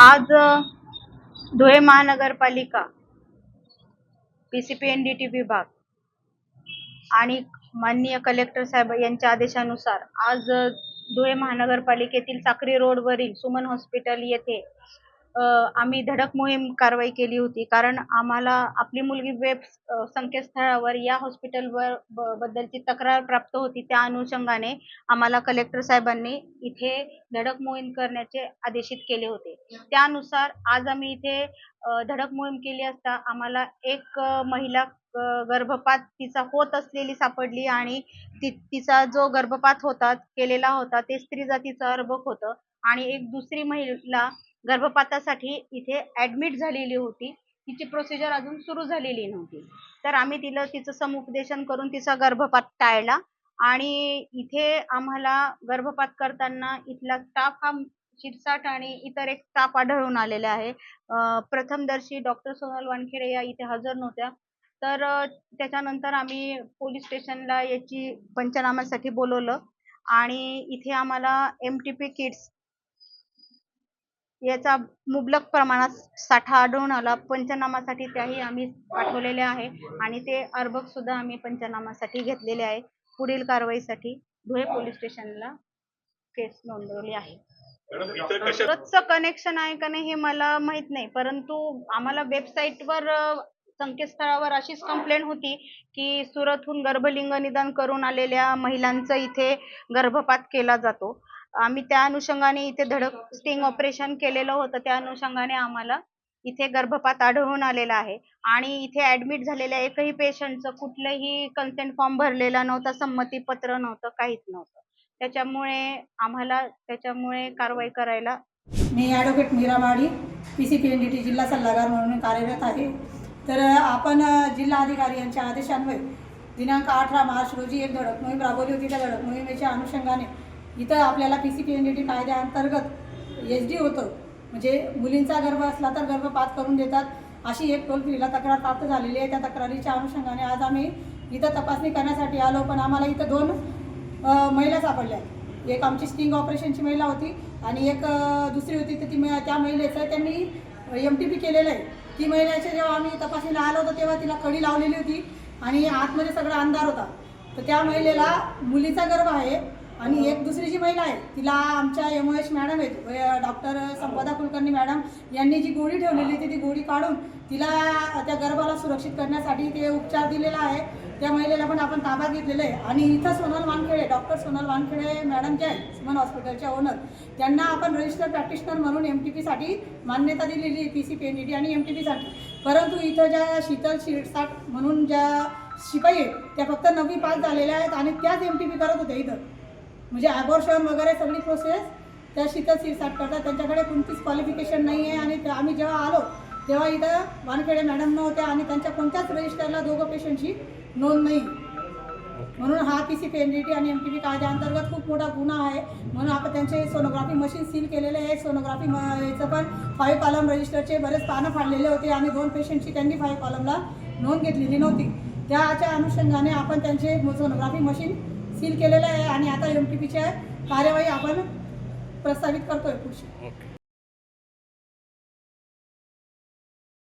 आज धुळे महानगरपालिका P C P N D T विभाग आणि माननीय कलेक्टर साहेब यांच्या आदेशानुसार आज धुळे महानगरपालिकेतील साक्री रोडवरील सुमन हॉस्पिटल येथे आम्ही धडक मोहीम कारवाई केली होती. कारण आम्हाला आपली मुलगी वेब संकेतस्थळावर या हॉस्पिटलवर बद्दलची तक्रार प्राप्त होती. त्या अनुषंगाने आम्हाला कलेक्टर साहेबांनी इथे धडक मोहीम करण्याचे आदेशित केले होते. त्यानुसार आज आम्ही इथे धडक मोहीम केली असता आम्हाला एक महिला गर्भपात तिचा होत असलेली सापडली आणि ति तिचा जो गर्भपात होता केलेला होता ते स्त्री जातीचं अर्भक होतं. आणि एक दुसरी महिला गर्भपातासाठी इथे ऍडमिट झालेली होती. तिची प्रोसिजर अजून सुरू झालेली नव्हती. तर आम्ही तिला तिचं समुपदेशन करून तिचा गर्भपात टाळला. आणि इथे आम्हाला गर्भपात करताना इथला स्टाफ हा शिरसाट आणि इतर एक स्टाफ आढळून आलेले आहे. प्रथमदर्शी डॉक्टर सोनल वानखेडे या इथे हजर नव्हत्या. तर त्याच्यानंतर आम्ही पोलीस स्टेशनला याची पंचनाम्यासाठी बोलवलं. आणि इथे आम्हाला एम टी पी किट्स याचा मुबलक प्रमाणात साठा आढळून आला. पंचनामासाठी त्याही आम्ही पाठवलेले आहे आणि ते अर्भक सुद्धा आम्ही पंचनामासाठी घेतलेले आहे. पुढील कारवाईसाठी धुळे पोलीस स्टेशनला केस नोंदवली आहे. सुरतचं कनेक्शन आहे का नाही हे मला माहीत नाही. परंतु आम्हाला वेबसाईटवर संकेतस्थळावर अशीच कंप्लेंट होती की सुरतहून गर्भलिंग निदान करून आलेल्या महिलांचं इथे गर्भपात केला जातो. आम्ही त्या अनुषंगाने इथे धडक स्टिंग ऑपरेशन केलेलं होतं. त्या अनुषंगाने आम्हाला इथे गर्भपात आढळून आलेला आहे. आणि इथे ऍडमिट झालेल्या एकही पेशंटचं कुठलंही कन्सेंट फॉर्म भरलेला नव्हता संमतीपत्र नव्हतं काहीच नव्हतं. त्याच्यामुळे आम्हाला त्याच्यामुळे कारवाई करायला मी advocate Meera Madi P C P N D T जिल्हा सल्लागार म्हणून कार्यरत आहे. तर आपण जिल्हा जिल्हाधिकारी यांच्या आदेशान्वये दिनांक अठरा मार्च रोजी एक धडक मोहीम राबवली होती. त्या धडक मोहिमेच्या अनुषंगाने इथं आपल्याला P C P N D T कायद्याअंतर्गत एच डी होतं. म्हणजे मुलींचा गर्भ असला तर गर्भपात करून देतात. अशी एक टोल फ्रीला तक्रार प्राप्त झालेली आहे. त्या तक्रारीच्या अनुषंगाने आज आम्ही इथं तपासणी करण्यासाठी आलो पण आम्हाला इथं दोन महिला सापडल्या. एक आमची स्टिंग ऑपरेशनची महिला होती आणि एक दुसरी होती. तर ती त्या महिलेचं त्यांनी एम टी पी केलेलं आहे. ती महिलेच्या जेव्हा आम्ही तपासणीला आलो होतो तेव्हा तिला कडी लावलेली होती आणि आतमध्ये सगळा अंधार होता. तर त्या महिलेला मुलीचा गर्भ आहे. आणि एक दुसरी जी महिला आहे. तिला आमच्या एम ओ एच मॅडम आहेत. डॉक्टर संपदा कुलकर्णी मॅडम यांनी जी गोळी ठेवलेली होती ती गोळी काढून तिला त्या गर्भाला सुरक्षित करण्यासाठी ते उपचार दिलेला आहे. त्या महिलेला पण आपण ताब्यात घेतलेलं आहे. आणि इथं सोनल वानखेडे डॉक्टर सोनल वानखेडे मॅडम जे आहेत सुमन हॉस्पिटलच्या ओनर त्यांना आपण रजिस्टर प्रॅक्टिशनर म्हणून एम टी पीसाठी मान्यता दिलेली P C P N D T आणि एम टी पीसाठी परंतु इथं ज्या शीतल शिरसाट म्हणून ज्या शिपाई आहेत त्या फक्त नववी पास झालेल्या आहेत आणि त्याच एम टी पी करत होत्या इथं. म्हणजे ॲबॉर्शन वगैरे सगळी प्रोसेस त्या शीतल शिरसाट करतात. त्यांच्याकडे कोणतीच क्वालिफिकेशन नाही आहे आणि त्या- आम्ही जेव्हा आलो तेव्हा इथं वानखेडे मॅडम नव्हत्या आणि त्यांच्या कोणत्याच रजिस्टरला दोघं पेशंटची नोंद नाही. म्हणून हा P C P N D आणि एम टी पी कायद्याअंतर्गत खूप मोठा गुन्हा आहे. म्हणून आपण त्यांचे सोनोग्राफी मशीन सील केलेले आहे. सोनोग्राफी म याचं पण फाईव्ह कॉलम रजिस्टरचे बरेच पानं फाडलेले होते आणि दोन पेशंटची त्यांनी फाईव्ह कॉलमला नोंद घेतलेली नव्हती. त्याच्या अनुषंगाने आपण त्यांचे सोनोग्राफी मशीन सील केलेलं आहे आणि आता एम टी पीच्या कार्यवाही आपण प्रस्तावित करतोय पुढची. ओके.